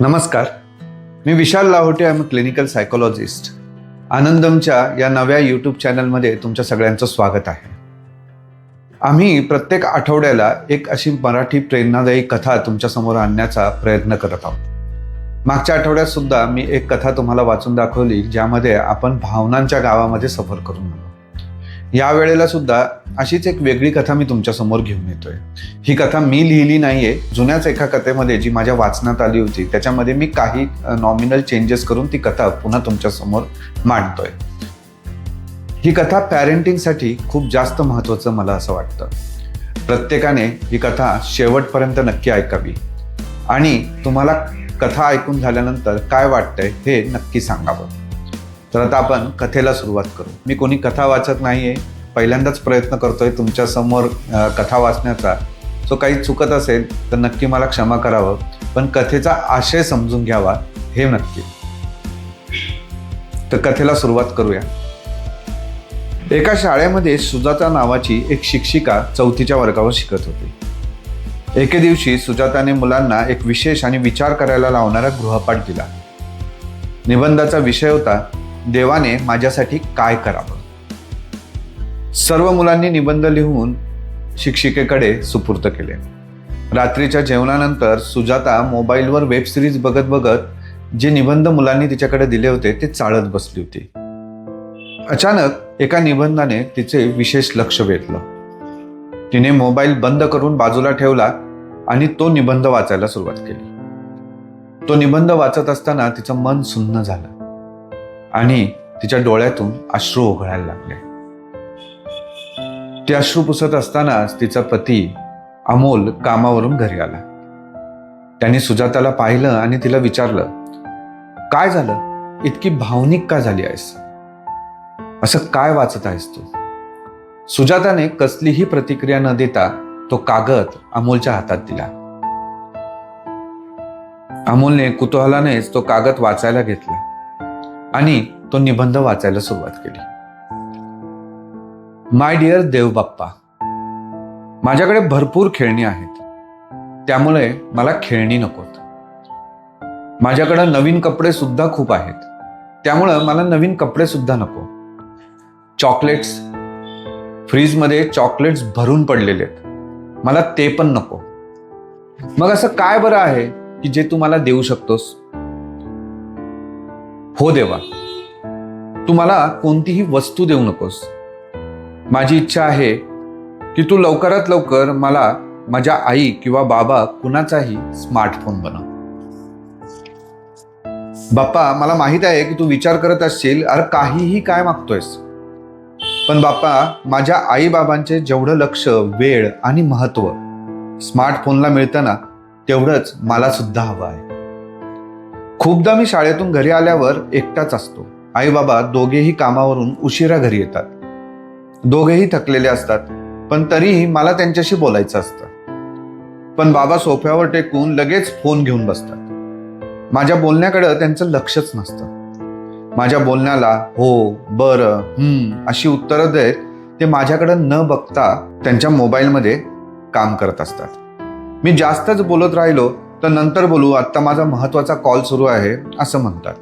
नमस्कार. मी Vishal Lahote I am clinical psychologist आनंदमच्या या नव्या यूट्यूब चॅनलमध्ये तुमच्या सगळ्यांचं स्वागत आहे. आम्ही प्रत्येक आठवड्याला एक अशी मराठी प्रेरणादायी कथा तुमच्यासमोर आणण्याचा प्रयत्न करत आहोत. मागच्या आठवड्यात सुद्धा मी एक कथा तुम्हाला वाचून दाखवली ज्यामध्ये आपण भावनांच्या गावामध्ये सफर करून आलो. या वेळेला सुद्धा अशीच एक वेगळी कथा मी तुमच्यासमोर घेऊन येतोय. ही कथा मी लिहिली नाहीये. जुन्याच एका कथेमध्ये जी माझ्या वाचनात आली होती त्याच्यामध्ये मी काही नॉमिनल चेंजेस करून ती कथा पुन्हा तुमच्यासमोर मांडतोय. ही कथा पॅरेंटिंगसाठी खूप जास्त महत्वाचं मला असं वाटतं. प्रत्येकाने ही कथा शेवटपर्यंत नक्की ऐकावी. आणि तुम्हाला कथा ऐकून झाल्यानंतर काय वाटतंय हे नक्की सांगावं. तर आता आपण कथेला सुरुवात करू. मी कोणी कथा वाचत नाहीये. पहिल्यांदाच प्रयत्न करतोय तुमच्यासमोर कथा वाचण्याचा. सो काही चुकत असेल तर नक्की मला क्षमा करावं. पण कथेचा आशय समजून घ्यावा हे नक्की. तर कथेला सुरुवात करूया. एका शाळेमध्ये सुजाता नावाची एक शिक्षिका चौथीच्या वर्गावर शिकत होती. एके दिवशी सुजाताने मुलांना एक विशेष आणि विचार करायला लावणारा गृहपाठ दिला. निबंधाचा विषय होता देवाने माझ्यासाठी काय करावं? सर्व मुलांनी निबंध लिहून शिक्षिकेकडे सुपूर्त केले. रात्रीच्या जेवणानंतर सुजाता मोबाईलवर वेब सिरीज बघत बघत जे निबंध मुलांनी तिच्याकडे दिले होते ते चाळत बसली होती. अचानक एका निबंधाने तिचे विशेष लक्ष वेधलं. तिने मोबाईल बंद करून बाजूला ठेवला आणि तो निबंध वाचायला सुरुवात केली. तो निबंध वाचत असताना तिचं मन सुन्न झालं. आणि तिच्या डोळ्यातून अश्रू ओघळायला लागले. ते अश्रू पुसत असतानाच तिचा पती अमोल कामावरून घरी आला. त्याने सुजाताला पाहिलं आणि तिला विचारलं काय झालं? इतकी भावनिक का झाली आहेस? असं काय वाचत आहेस तू? सुजाताने कसलीही प्रतिक्रिया न देता तो कागद अमोलच्या हातात दिला. अमोलने कुतूहलानेच तो कागद वाचायला घेतला. आणि तो निबंध वाचायला सुरुवात केली. माय डिअर देवबाप्पा माझ्याकडे भरपूर खेळणी आहेत. त्यामुळे मला खेळणी नकोत. माझ्याकडे नवीन कपडे सुद्धा खूप आहेत. त्यामुळं मला नवीन कपडे सुद्धा नको. चॉकलेट्स फ्रीजमध्ये चॉकलेट्स भरून पडलेले आहेत. मला ते पण नको. मग असं काय बरं आहे की जे तू मला देऊ शकतोस? हो देवा तू मला कोणतीही वस्तू देऊ नकोस. माझी इच्छा आहे की तू लवकरात लवकर मला माझ्या आई किंवा बाबा कुणाचाही स्मार्टफोन बनव. बाप्पा मला माहीत आहे की तू विचार करत असशील अरे काहीही काय मागतोयस. पण बाप्पा माझ्या आई बाबांचे जेवढं लक्ष वेळ आणि महत्त्व स्मार्टफोनला मिळतं ना तेवढंच मला सुद्धा हवं आहे. खूपदा मी शाळेतून घरी आल्यावर एकटाच असतो. आई बाबा दोघेही कामावरून उशिरा घरी येतात. दोघेही थकलेले असतात पण तरीही मला त्यांच्याशी बोलायचं असतं. पण बाबा सोफ्यावर टेकून लगेच फोन घेऊन बसतात. माझ्या बोलण्याकडं त्यांचं लक्षच नसतं. माझ्या बोलण्याला हो बरं हम्म अशी उत्तरं देत ते माझ्याकडं न बघता त्यांच्या मोबाईलमध्ये काम करत असतात. मी जास्तच बोलत राहिलो तर नंतर बोलू आत्ता माझा महत्त्वाचा कॉल सुरू आहे असं म्हणतात.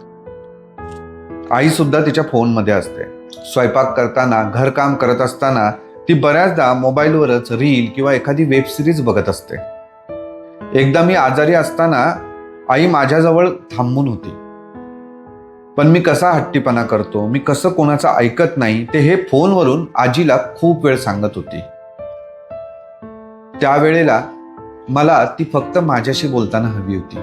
आई सुद्धा तिच्या फोनमध्ये असते. स्वयंपाक करताना घरकाम करत असताना ती बऱ्याचदा मोबाईलवरच रील किंवा एखादी वेब सिरीज बघत असते. एकदा मी आजारी असताना आई माझ्याजवळ थांबून होती. पण मी कसा हट्टीपणा करतो मी कसं कोणाचं ऐकत नाही ते हे फोनवरून आजीला खूप वेळ सांगत होती. त्यावेळेला मला ती फक्त माझ्याशी बोलताना हवी होती.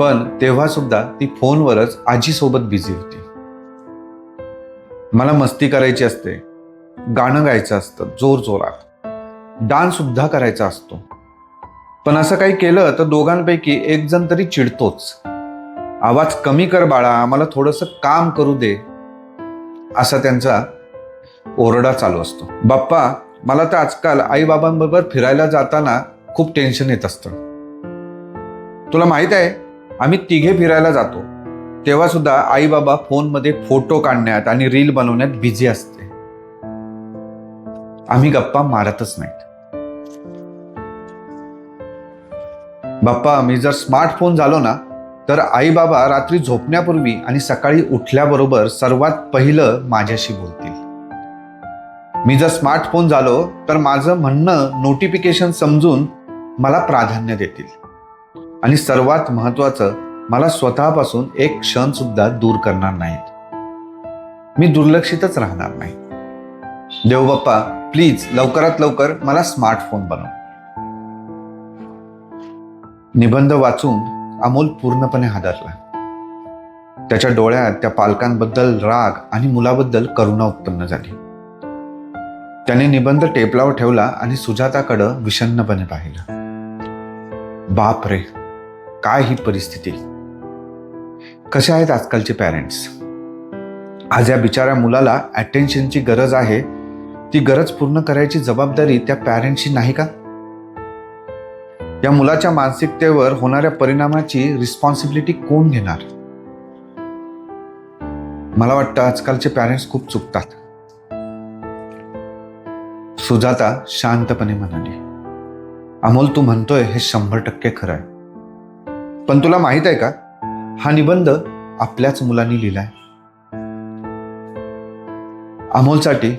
पण तेव्हा सुद्धा ती फोनवरच आजीसोबत बिझी होती. मला मस्ती करायची असते गाणं गायचं असतं जोर जोरात. डान्स सुद्धा करायचा असतो. पण असं काही केलं तर दोघांपैकी एक जण तरी चिडतोच. आवाज कमी कर बाळा आम्हाला थोडंसं काम करू दे. असा त्यांचा ओरडा चालू असतो. बाप्पा मला तर आजकाल आईबाबांबरोबर फिरायला जाताना खूप टेन्शन येत असतं. तुला माहीत आहे आम्ही तिघे फिरायला जातो. तेव्हा सुद्धा आईबाबा फोनमध्ये फोटो काढण्यात आणि रील बनवण्यात बिझी असते. आम्ही गप्पा मारतच नाहीत. बाप्पा मी जर स्मार्टफोन झालो ना तर आई बाबा रात्री झोपण्यापूर्वी आणि सकाळी उठल्याबरोबर सर्वात पहिलं माझ्याशी बोलतील. मी जर स्मार्टफोन झालो तर माझं म्हणणं नोटिफिकेशन समजून मला प्राधान्य देतील. आणि सर्वात महत्वाचं मला स्वतःपासून एक क्षण सुद्धा दूर करणार नाहीत. मी दुर्लक्षितच राहणार नाही. देवबाप्पा प्लीज लवकरात लवकर मला स्मार्टफोन बनव. निबंध वाचून अमोल पूर्णपणे हादरला. त्याच्या डोळ्यात त्या पालकांबद्दल राग आणि मुलाबद्दल करुणा उत्पन्न झाली. त्याने निबंध टेपलावर ठेवला आणि सुजाताकडं विषण्णपणे पाहिलं. बाप रे काय ही परिस्थिती? कसे आहेत आजकालचे पॅरेंट्स आज या बिचाऱ्या मुलाला अटेन्शनची गरज आहे ती गरज पूर्ण करायची जबाबदारी त्या पॅरेंट्सची नाही का? या मुलाच्या मानसिकतेवर होणाऱ्या परिणामाची रिस्पॉन्सिबिलिटी कोण घेणार? मला वाटतं आजकालचे पॅरेंट्स खूप चुकतात. सुजाता शांतपणे म्हणाली अमोल तू म्हणतोय हे शंभर टक्के खरं आहे. पण तुला माहीत आहे का? हा निबंध आपल्याच मुलांनी लिहिलाय. अमोलसाठी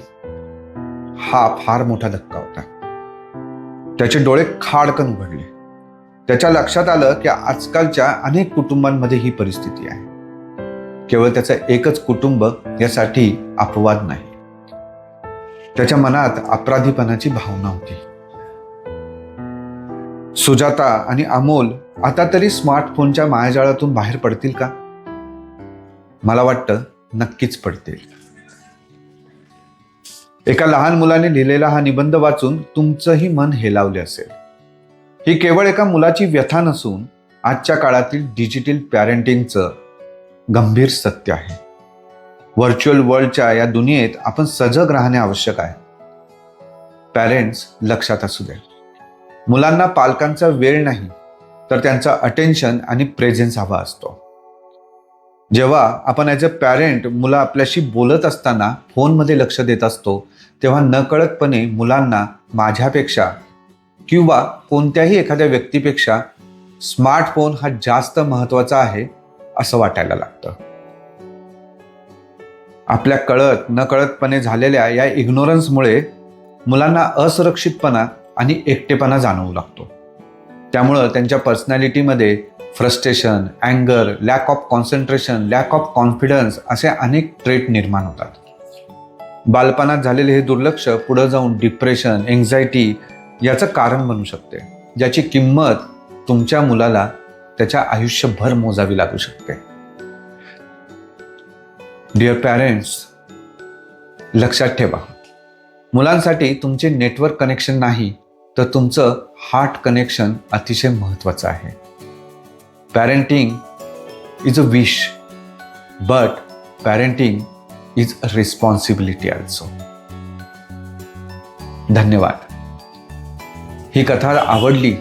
हा फार मोठा धक्का होता. त्याचे डोळे खाडकन उघडले. त्याच्या लक्षात आलं की आजकालच्या अनेक कुटुंबांमध्ये ही परिस्थिती आहे. केवळ त्याचं एकच कुटुंब यासाठी अपवाद नाही. त्याच्या मनात अपराधीपणाची भावना होती. सुजाता आणि अमोल आता तरी स्मार्टफोनच्या मायाजाळातून बाहेर पडतील का? मला वाटतं नक्कीच पडतील. एका लहान मुलाने लिहिलेला हा निबंध वाचून तुमचंही मन हेलावले असेल. ही केवळ एका मुलाची व्यथा नसून आजच्या काळातील डिजिटल पॅरेंटिंगचं गंभीर सत्य आहे. व्हर्च्युअल वर्ल्डच्या या दुनियेत आपण सजग राहणे आवश्यक आहे. पॅरेंट्स लक्षात असू द्या मुलांना पालकांचा वेळ नाही तर त्यांचा अटेन्शन आणि प्रेझेन्स हवा असतो. जेव्हा आपण ॲज अ पॅरेंट मुलं आपल्याशी बोलत असताना फोनमध्ये लक्ष देत असतो तेव्हा नकळतपणे मुलांना माझ्यापेक्षा किंवा कोणत्याही एखाद्या व्यक्तीपेक्षा स्मार्टफोन हा जास्त महत्त्वाचा आहे असं वाटायला लागतं. आपल्या कळत नकळतपणे झालेल्या या इग्नोरन्समुळे मुलांना असुरक्षितपणा आणि एकटेपणा जाणवू लागतो. त्यामुळं त्यांच्या पर्सनॅलिटीमध्ये frustration अँगर lack of concentration lack of confidence असे अनेक ट्रेट निर्माण होतात. बालपणात झालेले हे दुर्लक्ष पुढं जाऊन डिप्रेशन एन्झायटी याचं कारण बनू शकते. ज्याची किंमत तुमच्या मुलाला त्याच्या आयुष्यभर मोजावी लागू शकते. डिअर पॅरेंट्स लक्षात ठेवा. मुलांसाठी तुमचे नेटवर्क कनेक्शन नाही तर तुमचं हार्ट कनेक्शन अतिशय महत्त्वाचं आहे. Parenting is a wish but parenting is a responsibility also धन्यवाद. ही कथा आवडली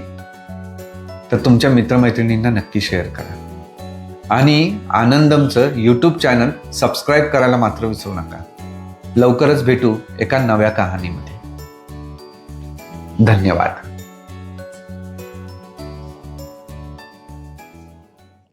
तर तुमच्या मित्रमैत्रिणींना नक्की शेअर करा. आणि आनंदमचं यूट्यूब चॅनल सबस्क्राईब करायला मात्र विसरू नका. लवकरच भेटू एका नव्या कहाणीमध्ये. धन्यवाद.